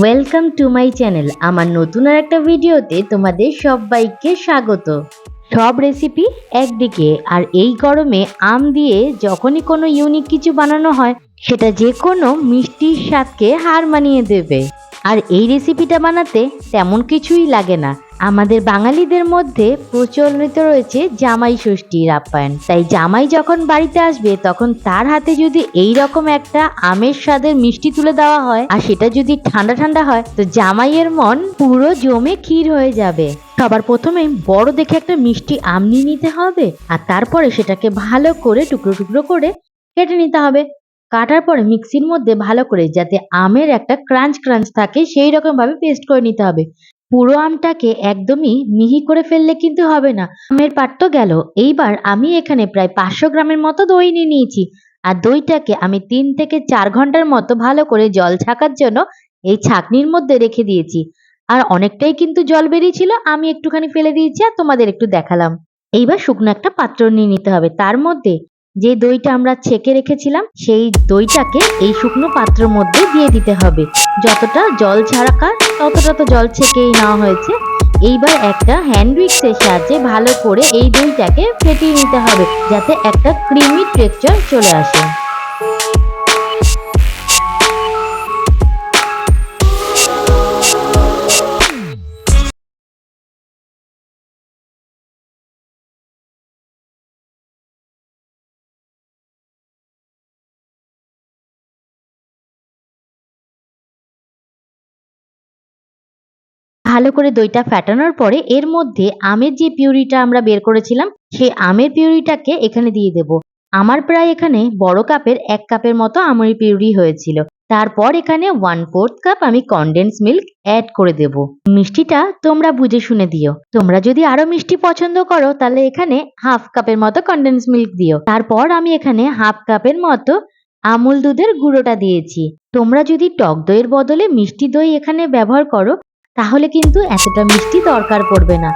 Welcome to my channel আমার নতুন আর একটা ভিডিওতে তোমাদের সবাইকে স্বাগত। সব রেসিপি একদিকে, আর এই গরমে আম দিয়ে যখনই কোনো ইউনিক কিছু বানানো হয়, সেটা যে কোনো মিষ্টির স্বাদকে হার মানিয়ে দেবে। আর এই রেসিপিটা বানাতে তেমন কিছুই লাগে না। আমাদের বাঙালিদের মধ্যে প্রচলিত রয়েছে জামাই ষষ্ঠীর আপ্যায়ন। তাই জামাই যখন বাড়িতে আসবে, তখন তার হাতে যদি এই রকম একটা আমের স্বাদের মিষ্টি তুলে দেওয়া হয়, আর সেটা যদি ঠান্ডা ঠান্ডা হয়, তো জামাইয়ের মন পুরো জমে ক্ষীর হয়ে যাবে। সবার প্রথমে বড় দেখে একটা মিষ্টি আম নিয়ে নিতে হবে, আর তারপরে সেটাকে ভালো করে টুকরো টুকরো করে কেটে নিতে হবে। কাটার পরে মিক্সির মধ্যে ভালো করে যাতে আমের একটা ক্রাঞ্চ ক্রাঞ্চ থাকে, সেই রকম ভাবে পেস্ট করে নিতে হবে। পুরো আমটাকে একদমই মিহি করে ফেললে কিন্তু হবে না। আমের পাট তো গেল। এইবার আমি এখানে প্রায় পাঁচশো গ্রামের মতো দই নিয়ে নিয়েছি। আর দইটাকে আমি তিন থেকে চার ঘণ্টার মতো ভালো করে জল ছাকার জন্য এই ছাকনির মধ্যে রেখে দিয়েছি। আর অনেকটাই কিন্তু জল বেরিয়েছিল, আমি একটুখানি ফেলে দিয়েছি আর তোমাদের একটু দেখালাম। এইবার শুকনো একটা পাত্র নিয়ে নিতে হবে। তার মধ্যে যে দইটা আমরা ছেঁকে রেখেছিলাম, সেই দইটাকে এই শুকনো পাত্রের মধ্যে দিয়ে দিতে হবে। যতটা জল ছাড়াকার ততটা তো জল ছেঁকেই নেওয়া হয়েছে। এইবার একটা হ্যান্ড উইক্সের সাহায্যে ভালো করে এই দইটাকে ফেটিয়ে নিতে হবে, যাতে একটা ক্রিমি টেক্সচার চলে আসে। ভালো করে দইটা ফ্যাটানোর পরে এর মধ্যে আমের যে পিউরিটা আমরা বের করেছিলাম, সেই আমের পিউরিটাকে এখানে দিয়ে দেব। আমার প্রায় এখানে বড় কাপের এক কাপের মতো আমের পিউরি হয়েছিল। তারপর এখানে ওয়ান ফোর্থ কাপ আমি কনডেন্স মিল্ক অ্যাড করে দেব। মিষ্টিটা তোমরা বুঝে শুনে দিও। তোমরা যদি আরও মিষ্টি পছন্দ করো, তাহলে এখানে হাফ কাপের মতো কনডেন্স মিল্ক দিও। তারপর আমি এখানে হাফ কাপের মতো আমুল দুধের গুঁড়োটা দিয়েছি। তোমরা যদি টক দইয়ের বদলে মিষ্টি দই এখানে ব্যবহার করো তাহলে কিন্তু এতটা মিষ্টি দরকার পড়বে না।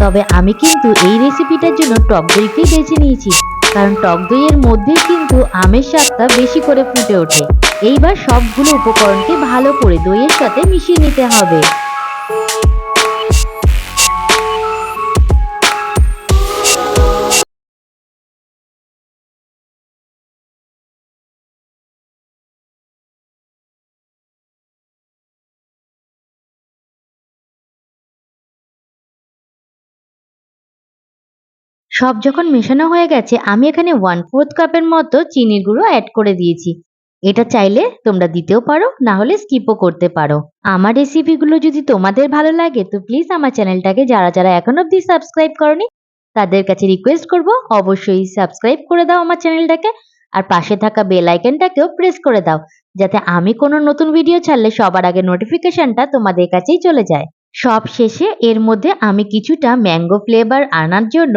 তবে আমি কিন্তু এই রেসিপিটার জন্য টক দইকেই বেছে নিয়েছি। কারণ টক দইয়ের মধ্যে কিন্তু আমের স্বাদটা বেশি করে ফুটে ওঠে। এইবার সবগুলো উপকরণকে ভালো করে দইয়ের সাথে মিশিয়ে নিতে হবে। সব যখন মেশানো হয়ে গেছে, আমি এখানে ওয়ান ফোর্থ কাপের মতো চিনির গুঁড়ো অ্যাড করে দিয়েছি। এটা চাইলে তোমরা দিতেও পারো, না হলে স্কিপও করতে পারো। আমার রেসিপিগুলো যদি তোমাদের ভালো লাগে, তো প্লিজ আমার চ্যানেলটাকে যারা যারা এখন অব্দি সাবস্ক্রাইব করনি, তাদের কাছে রিকোয়েস্ট করব, অবশ্যই সাবস্ক্রাইব করে দাও আমার চ্যানেলটাকে, আর পাশে থাকা বেল আইকনটাকেও প্রেস করে দাও, যাতে আমি কোনো নতুন ভিডিও ছাড়লে সবার আগে নোটিফিকেশনটা তোমাদের কাছেই চলে যায়। সব শেষে এর মধ্যে আমি কিছুটা ম্যাঙ্গো ফ্লেভার আনার জন্য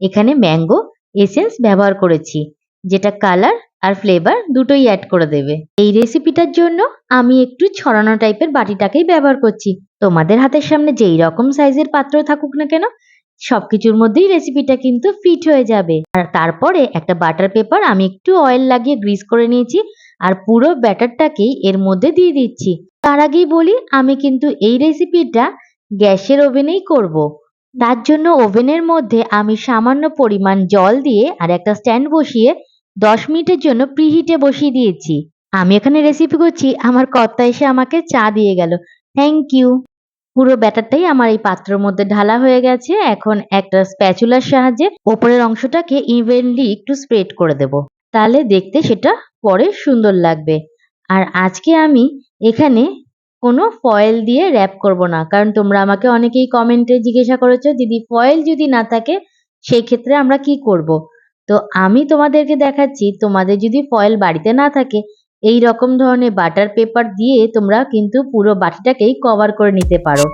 এখানে ম্যাঙ্গো এসেন্স ব্যবহার করেছি, যেটা কালার আর ফ্লেভার দুটোই অ্যাড করে দেবে। এই রেসিপিটার জন্য আমি একটু ছড়ানো টাইপের বাটিটাকেই ব্যবহার করছি। তোমাদের হাতের সামনে যেই রকম সাইজের পাত্র থাকুক না কেন, সবকিছুর মধ্যেই রেসিপিটা কিন্তু ফিট হয়ে যাবে। আর তারপরে একটা বাটার পেপার আমি একটু অয়েল লাগিয়ে গ্রিস করে নিয়েছি আর পুরো ব্যাটারটাকেই এর মধ্যে দিয়ে দিচ্ছি। তার আগেই বলি, আমি কিন্তু এই রেসিপিটা গ্যাসের ওভেনেই করব। তার জন্য ওভেনের মধ্যে আমি সামান্য পরিমাণ জল দিয়ে আর একটা স্ট্যান্ড বসিয়ে দশ মিনিটের জন্য প্রিহিটে বসিয়ে দিয়েছি। আমি এখানে রেসিপি করছি, আমার কর্তা এসে আমাকে চা দিয়ে গেল। থ্যাংক ইউ পুরো ব্যাটারটাই আমার এই পাত্রের মধ্যে ঢালা হয়ে গেছে। এখন একটা স্প্যাচুলার সাহায্যে ওপরের অংশটাকে ইভেনলি একটু স্প্রেড করে দেব। তাহলে দেখতে সেটা পরে সুন্দর লাগবে। আর আজকে আমি এখানে কোনো ফয়েল দিয়ে র্যাপ করব না কারণ তোমরা আমাকে অনেকেই কমেন্টে জিজ্ঞাসা করেছ, দিদি ফয়েল যদি না থাকে, সেই ক্ষেত্রে আমরা কি করব। তো আমি তোমাদেরকে দেখাচ্ছি, তোমাদের যদি ফয়েল বাড়িতে না থাকে, এই রকম ধরনের বাটার পেপার দিয়ে তোমরা কিন্তু পুরো বাটিটাকেই কভার করে নিতে পারো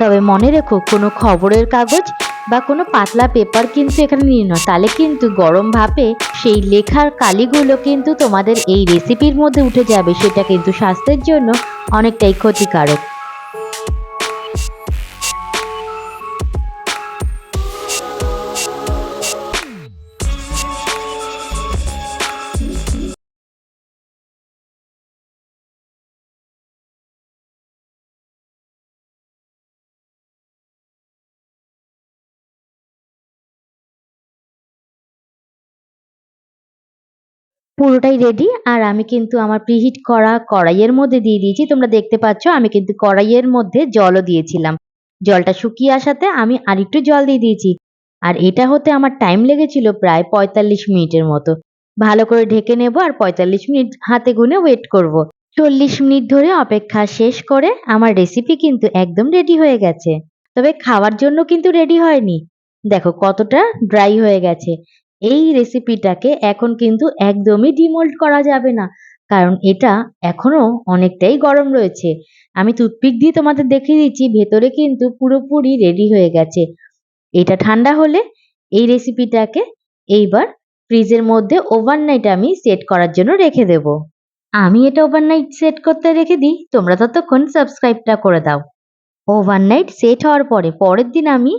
তবে মনে রেখো, কোনো খবরের কাগজ বা কোনো পাতলা পেপার কিন্তু এখানে নিয়ে নাও। তাহলে কিন্তু গরম ভাপে সেই লেখার কালিগুলো কিন্তু তোমাদের এই রেসিপির মধ্যে উঠে যাবে। সেটা কিন্তু স্বাস্থ্যের জন্য অনেকটাই ক্ষতিকারক। পুরোটাই রেডি আর আমি কিন্তু আমার প্রিহিট করা কড়াইয়ের মধ্যে দিয়ে দিয়েছি। তোমরা দেখতে পাচ্ছ, আমি কিন্তু কড়াইয়ের মধ্যে জলও দিয়েছিলাম। জলটা শুকিয়ে আসাতে আমি আরেকটু জল দিয়ে দিয়েছি। আর এটা হতে আমার টাইম লেগেছিল প্রায় পঁয়তাল্লিশ মিনিটের মতো। ভালো করে ঢেকে নেব আর পঁয়তাল্লিশ মিনিট হাতে গুনে ওয়েট করব। চল্লিশ মিনিট ধরে অপেক্ষা শেষ করে আমার রেসিপি কিন্তু একদম রেডি হয়ে গেছে। তবে খাওয়ার জন্য কিন্তু রেডি হয়নি। দেখো কতটা ড্রাই হয়ে গেছে। এই রেসিপিটাকে এখন কিন্তু একদমই ডিমোল্ড করা যাবে না। কারণ এটা এখনও অনেকটাই গরম রয়েছে। আমি টুথপিক দিয়ে তোমাদের দেখিয়ে দিচ্ছি, ভেতরে কিন্তু পুরোপুরি রেডি হয়ে গেছে। এটা ঠান্ডা হলে এই রেসিপিটাকে এইবার ফ্রিজের মধ্যে ওভারনাইট আমি সেট করার জন্য রেখে দেব। আমি এটা ওভারনাইট সেট করতে রেখে দিই, তোমরা ততক্ষণ সাবস্ক্রাইবটা করে দাও। ওভারনাইট সেট হওয়ার পরে, পরের দিন আমি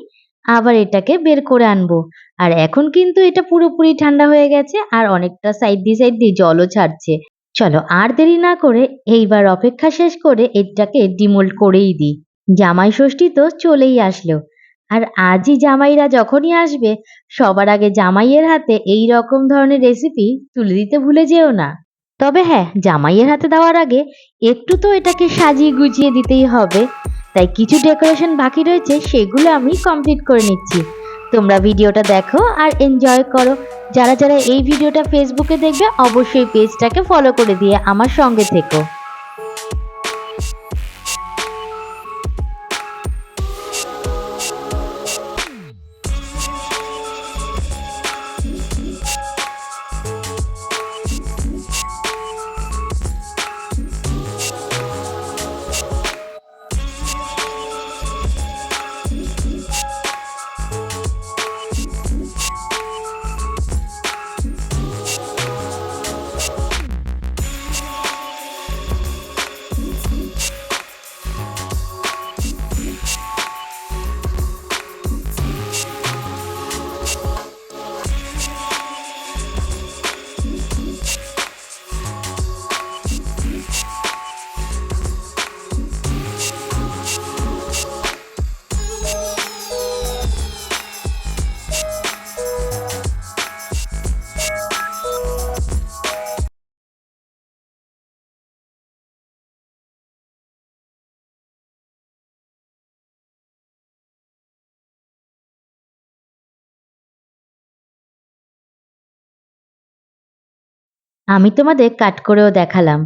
আবার এটাকে বের করে আনব। আর এখন কিন্তু এটা পুরোপুরি ঠান্ডা হয়ে গেছে আর অনেকটা সাইড দিয়ে সাইড দিয়ে জলও ছাড়ছে। চলো আর দেরি না করে এইবার অপেক্ষা শেষ করে এটাকে ডিমোল্ড করেই দিই। জামাই ষষ্ঠী তো চলেই আসলো। আর আজই জামাইরা যখনই আসবে, সবার আগে জামাইয়ের হাতে এই রকম ধরনের রেসিপি তুলে দিতে ভুলে যেও না। তবে হ্যাঁ জামাইয়ের হাতে দেওয়ার আগে একটু তো এটাকে সাজিয়ে গুজিয়ে দিতেই হবে। তাই কিছু ডেকোরেশন বাকি রয়েছে, সেগুলো আমি কমপ্লিট করে নিচ্ছি। তোমরা ভিডিওটা দেখো আর এনজয় করো। যারা যারা এই ভিডিওটা ফেসবুকে দেখবে, অবশ্যই পেজটাকে ফলো করে দিয়ে আমার সঙ্গে থেকো। আমি তোমাদের কাট করেও দেখালাম।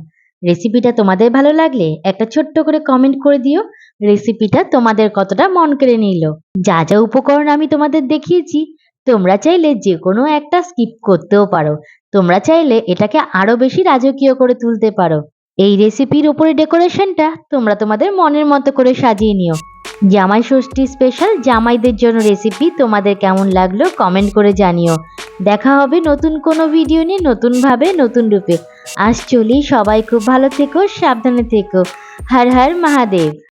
রেসিপিটা তোমাদের ভালো লাগলে একটা ছোট্ট করে কমেন্ট করে দিও। রেসিপিটা তোমাদের কতটা মন কেড়ে নিল। যা যা উপকরণ আমি তোমাদের দেখিয়েছি, তোমরা চাইলে যে কোনো একটা স্কিপ করতেও পারো। তোমরা চাইলে এটাকে আরও বেশি রাজকীয় করে তুলতে পারো। এই রেসিপির উপরে ডেকোরেশনটা তোমরা তোমাদের মনের মতো করে সাজিয়ে নিও। জামাই ষষ্ঠী স্পেশাল জামাইদের জন্য রেসিপি তোমাদের কেমন লাগল কমেন্ট করে জানিও। দেখা হবে নতুন কোনো ভিডিও নিয়ে নতুনভাবে, নতুন রূপে। আজ চলি সবাই খুব ভালো থেকো, সাবধানে থেকো। হর হর মহাদেব।